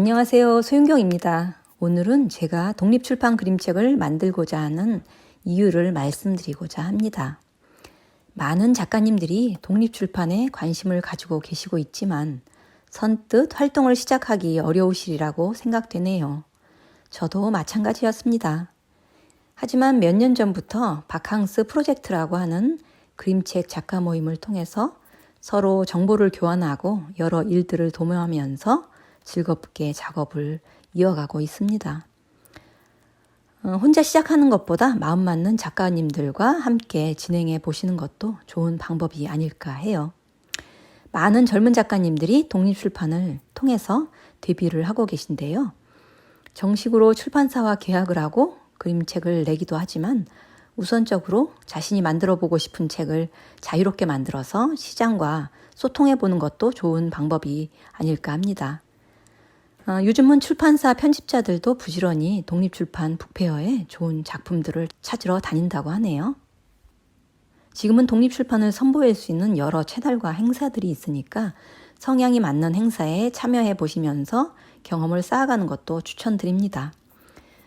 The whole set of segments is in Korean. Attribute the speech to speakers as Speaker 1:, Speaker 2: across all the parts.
Speaker 1: 안녕하세요. 소윤경입니다. 오늘은 제가 독립출판 그림책을 만들고자 하는 이유를 말씀드리고자 합니다. 많은 작가님들이 독립출판에 관심을 가지고 계시고 있지만 선뜻 활동을 시작하기 어려우시리라고 생각되네요. 저도 마찬가지였습니다. 하지만 몇 년 전부터 바캉스 프로젝트라고 하는 그림책 작가 모임을 통해서 서로 정보를 교환하고 여러 일들을 도모하면서 즐겁게 작업을 이어가고 있습니다. 어, 혼자 시작하는 것보다 마음 맞는 작가님들과 함께 진행해 보시는 것도 좋은 방법이 아닐까 해요. 많은 젊은 작가님들이 독립출판을 통해서 데뷔를 하고 계신데요. 정식으로 출판사와 계약을 하고 그림책을 내기도 하지만 우선적으로 자신이 만들어 보고 싶은 책을 자유롭게 만들어서 시장과 소통해 보는 것도 좋은 방법이 아닐까 합니다. 어, 요즘은 출판사 편집자들도 부지런히 독립출판 북페어에 좋은 작품들을 찾으러 다닌다고 하네요. 지금은 독립출판을 선보일 수 있는 여러 채널과 행사들이 있으니까 성향이 맞는 행사에 참여해 보시면서 경험을 쌓아가는 것도 추천드립니다.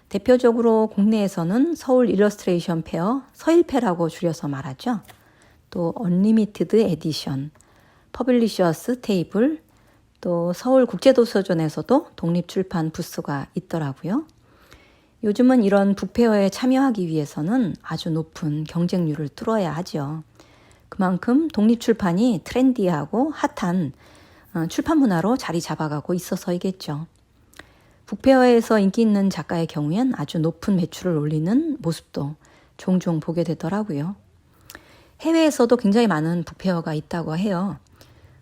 Speaker 1: 대표적으로 국내에서는 서울 일러스트레이션 페어, 서일페라고 줄여서 말하죠. 또 언리미티드 에디션, 퍼블리셔스 테이블, 또 서울 국제도서전에서도 독립출판 부스가 있더라고요. 요즘은 이런 북페어에 참여하기 위해서는 아주 높은 경쟁률을 뚫어야 하죠. 그만큼 독립출판이 트렌디하고 핫한 어, 출판 문화로 자리 잡아가고 있어서이겠죠. 북페어에서 인기 있는 작가의 경우엔 아주 높은 매출을 올리는 모습도 종종 보게 되더라고요. 해외에서도 굉장히 많은 북페어가 있다고 해요.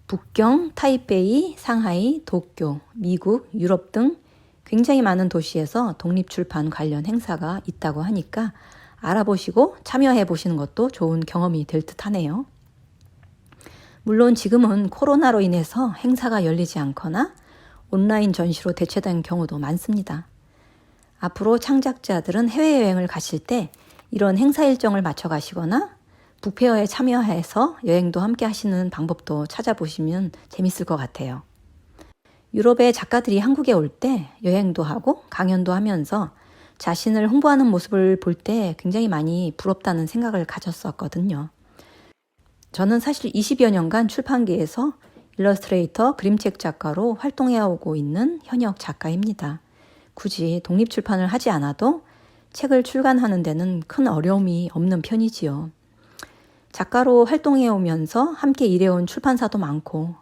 Speaker 1: 북경, 타이베이, 상하이, 도쿄, 미국, 유럽 등 굉장히 많은 도시에서 독립출판 관련 행사가 있다고 하니까 알아보시고 참여해 보시는 것도 좋은 경험이 될 듯 하네요. 물론 지금은 코로나로 인해서 행사가 열리지 않거나 온라인 전시로 대체된 경우도 많습니다. 앞으로 창작자들은 해외여행을 가실 때 이런 행사 일정을 맞춰 가시거나 북페어에 참여해서 여행도 함께 하시는 방법도 찾아보시면 재밌을 것 같아요. 유럽의 작가들이 한국에 올 때 여행도 하고 강연도 하면서 자신을 홍보하는 모습을 볼 때 굉장히 많이 부럽다는 생각을 가졌었거든요. 저는 사실 20여 년간 출판계에서 일러스트레이터, 그림책 작가로 활동해오고 있는 현역 작가입니다. 굳이 독립출판을 하지 않아도 책을 출간하는 데는 큰 어려움이 없는 편이지요. 작가로 활동해오면서 함께 일해온 출판사도 많고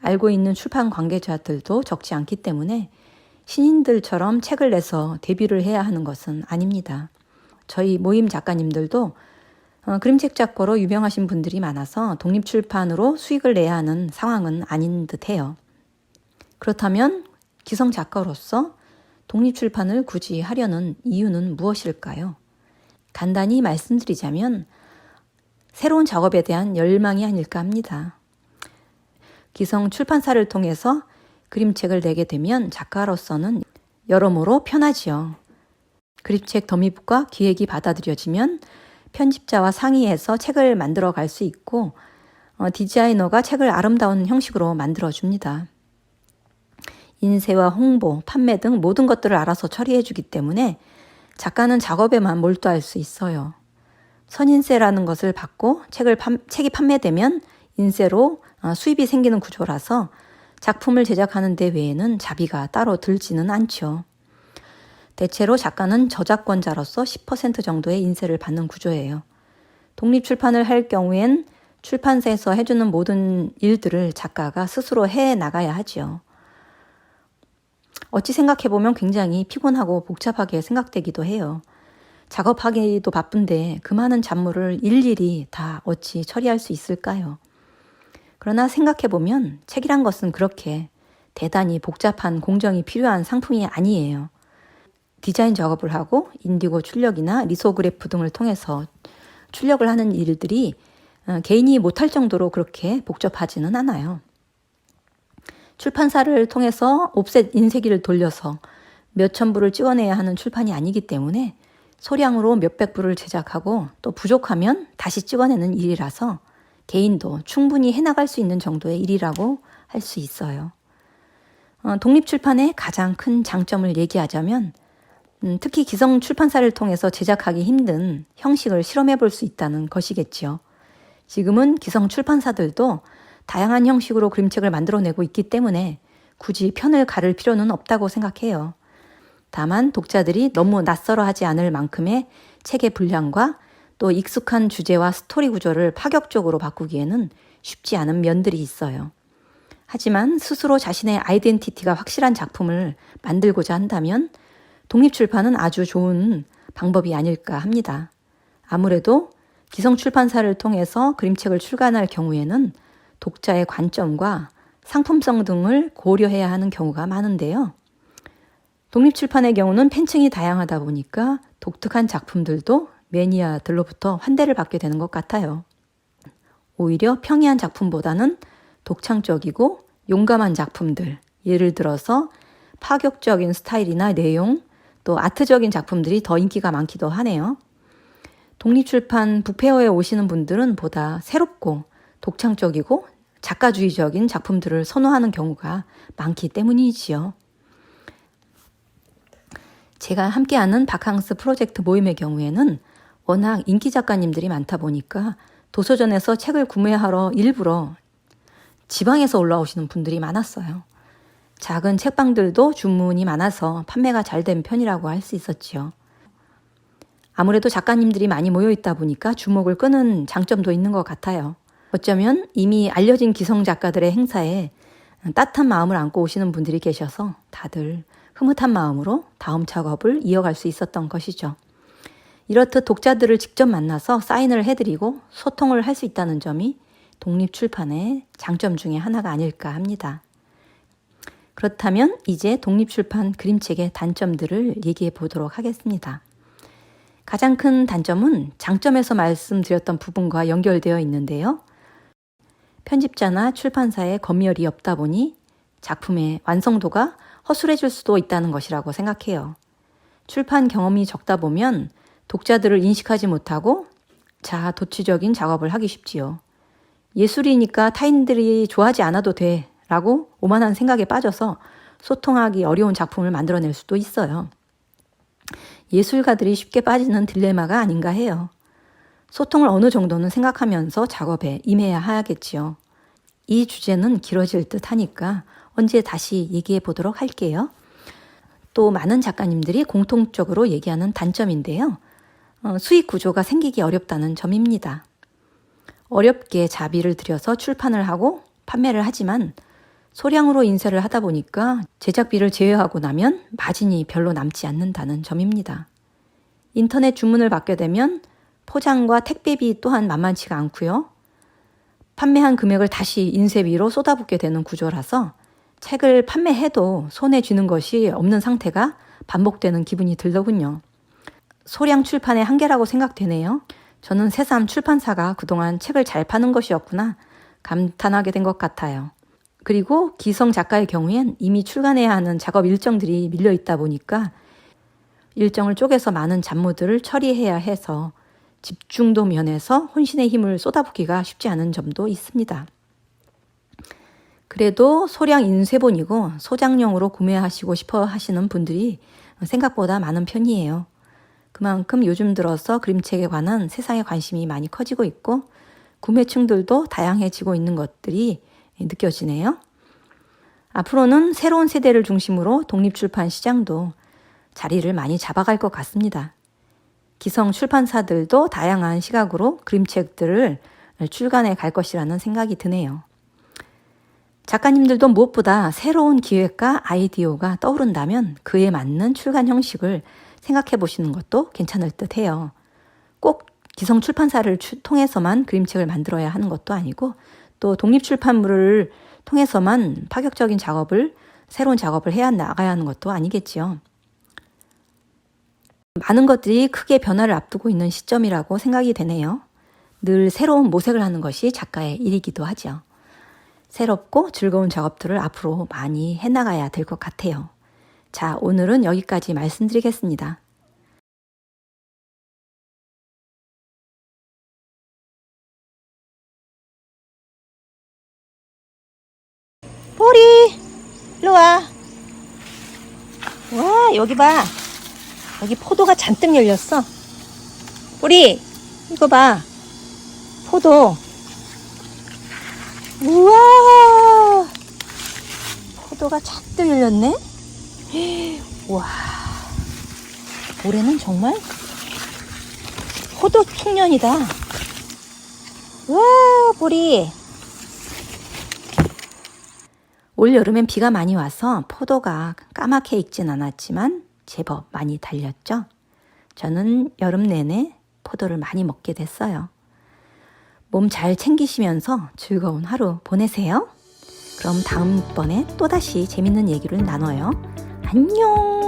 Speaker 1: 알고 있는 출판 관계자들도 적지 않기 때문에 신인들처럼 책을 내서 데뷔를 해야 하는 것은 아닙니다. 저희 모임 작가님들도 어, 그림책 작가로 유명하신 분들이 많아서 독립출판으로 수익을 내야 하는 상황은 아닌 듯 해요. 그렇다면 기성 작가로서 독립출판을 굳이 하려는 이유는 무엇일까요? 간단히 말씀드리자면 새로운 작업에 대한 열망이 아닐까 합니다. 기성 출판사를 통해서 그림책을 내게 되면 작가로서는 여러모로 편하지요. 그림책 더미북과 기획이 받아들여지면 편집자와 상의해서 책을 만들어 갈 수 있고 어, 디자이너가 책을 아름다운 형식으로 만들어 줍니다. 인쇄와 홍보, 판매 등 모든 것들을 알아서 처리해 주기 때문에 작가는 작업에만 몰두할 수 있어요. 선인세라는 것을 받고 책을 판, 책이 판매되면 인세로 어, 수입이 생기는 구조라서 작품을 제작하는 데 외에는 자비가 따로 들지는 않죠. 대체로 작가는 저작권자로서 10% 정도의 인세를 받는 구조예요. 독립 출판을 할 경우엔 출판사에서 해주는 모든 일들을 작가가 스스로 해 나가야 하지요. 어찌 생각해보면 굉장히 피곤하고 복잡하게 생각되기도 해요. 작업하기도 바쁜데 그 많은 잡무를 일일이 다 어찌 처리할 수 있을까요? 그러나 생각해보면 책이란 것은 그렇게 대단히 복잡한 공정이 필요한 상품이 아니에요. 디자인 작업을 하고 인디고 출력이나 리소그래프 등을 통해서 출력을 하는 일들이 어, 개인이 못할 정도로 그렇게 복잡하지는 않아요. 출판사를 통해서 옵셋 인쇄기를 돌려서 몇천 부를 찍어내야 하는 출판이 아니기 때문에 소량으로 몇백 부를 제작하고 또 부족하면 다시 찍어내는 일이라서 개인도 충분히 해나갈 수 있는 정도의 일이라고 할 수 있어요. 어, 독립출판의 가장 큰 장점을 얘기하자면 음, 특히 기성 출판사를 통해서 제작하기 힘든 형식을 실험해 볼 수 있다는 것이겠지요. 지금은 기성 출판사들도 다양한 형식으로 그림책을 만들어내고 있기 때문에 굳이 편을 가를 필요는 없다고 생각해요. 다만 독자들이 너무 낯설어 하지 않을 만큼의 책의 분량과 또 익숙한 주제와 스토리 구조를 파격적으로 바꾸기에는 쉽지 않은 면들이 있어요. 하지만 스스로 자신의 아이덴티티가 확실한 작품을 만들고자 한다면 독립출판은 아주 좋은 방법이 아닐까 합니다. 아무래도 기성출판사를 통해서 그림책을 출간할 경우에는 독자의 관점과 상품성 등을 고려해야 하는 경우가 많은데요. 독립출판의 경우는 팬층이 다양하다 보니까 독특한 작품들도 매니아들로부터 환대를 받게 되는 것 같아요. 오히려 평이한 작품보다는 독창적이고 용감한 작품들, 예를 들어서 파격적인 스타일이나 내용, 또 아트적인 작품들이 더 인기가 많기도 하네요. 독립출판 북페어에 오시는 분들은 보다 새롭고 독창적이고 작가주의적인 작품들을 선호하는 경우가 많기 때문이지요. 제가 함께하는 바캉스 프로젝트 모임의 경우에는 워낙 인기 작가님들이 많다 보니까 도서전에서 책을 구매하러 일부러 지방에서 올라오시는 분들이 많았어요. 작은 책방들도 주문이 많아서 판매가 잘 된 편이라고 할 수 있었지요. 아무래도 작가님들이 많이 모여 있다 보니까 주목을 끄는 장점도 있는 것 같아요. 어쩌면 이미 알려진 기성 작가들의 행사에 따뜻한 마음을 안고 오시는 분들이 계셔서 다들 흐뭇한 마음으로 다음 작업을 이어갈 수 있었던 것이죠. 이렇듯 독자들을 직접 만나서 사인을 해드리고 소통을 할 수 있다는 점이 독립출판의 장점 중에 하나가 아닐까 합니다. 그렇다면 이제 독립출판 그림책의 단점들을 얘기해 보도록 하겠습니다. 가장 큰 단점은 장점에서 말씀드렸던 부분과 연결되어 있는데요. 편집자나 출판사의 검열이 없다 보니 작품의 완성도가 허술해질 수도 있다는 것이라고 생각해요. 출판 경험이 적다 보면 독자들을 인식하지 못하고 자아 도취적인 작업을 하기 쉽지요. 예술이니까 타인들이 좋아하지 않아도 돼 라고 오만한 생각에 빠져서 소통하기 어려운 작품을 만들어낼 수도 있어요. 예술가들이 쉽게 빠지는 딜레마가 아닌가 해요. 소통을 어느 정도는 생각하면서 작업에 임해야 하겠지요. 이 주제는 길어질 듯 하니까 언제 다시 얘기해 보도록 할게요. 또 많은 작가님들이 공통적으로 얘기하는 단점인데요. 어, 수익 구조가 생기기 어렵다는 점입니다. 어렵게 자비를 들여서 출판을 하고 판매를 하지만 소량으로 인쇄를 하다 보니까 제작비를 제외하고 나면 마진이 별로 남지 않는다는 점입니다. 인터넷 주문을 받게 되면 포장과 택배비 또한 만만치가 않고요. 판매한 금액을 다시 인쇄비로 쏟아붓게 되는 구조라서 책을 판매해도 손에 쥐는 것이 없는 상태가 반복되는 기분이 들더군요. 소량 출판의 한계라고 생각되네요. 저는 새삼 출판사가 그동안 책을 잘 파는 것이었구나 감탄하게 된 것 같아요. 그리고 기성 작가의 경우엔 이미 출간해야 하는 작업 일정들이 밀려 있다 보니까 일정을 쪼개서 많은 잡무들을 처리해야 해서 집중도 면에서 혼신의 힘을 쏟아붓기가 쉽지 않은 점도 있습니다. 그래도 소량 인쇄본이고 소장용으로 구매하시고 싶어 하시는 분들이 생각보다 많은 편이에요. 그만큼 요즘 들어서 그림책에 관한 세상의 관심이 많이 커지고 있고 구매층들도 다양해지고 있는 것들이 느껴지네요. 앞으로는 새로운 세대를 중심으로 독립출판 시장도 자리를 많이 잡아갈 것 같습니다. 기성 출판사들도 다양한 시각으로 그림책들을 출간해 갈 것이라는 생각이 드네요. 작가님들도 무엇보다 새로운 기획과 아이디어가 떠오른다면 그에 맞는 출간 형식을 생각해 보시는 것도 괜찮을 듯 해요. 꼭 기성 출판사를 통해서만 그림책을 만들어야 하는 것도 아니고 또 독립 출판물을 통해서만 파격적인 작업을 새로운 작업을 해야 나가야 하는 것도 아니겠지요. 많은 것들이 크게 변화를 앞두고 있는 시점이라고 생각이 되네요. 늘 새로운 모색을 하는 것이 작가의 일이기도 하죠. 새롭고 즐거운 작업들을 앞으로 많이 해나가야 될 것 같아요. 자, 오늘은 여기까지 말씀드리겠습니다.
Speaker 2: 보리
Speaker 1: 일로 와. 와, 여기 봐. 여기 포도가 잔뜩 열렸어. 우리, 이거 봐. 포도. 우와. 포도가 잔뜩 열렸네. 와. 올해는 정말 포도 풍년이다. 와, 보리. 올 여름엔 비가 많이 와서 포도가 까맣게 익진 않았지만 제법 많이 달렸죠. 저는 여름 내내 포도를 많이 먹게 됐어요. 몸 잘 챙기시면서 즐거운 하루 보내세요. 그럼 다음번에 또다시 재밌는 얘기를 나눠요. 안녕!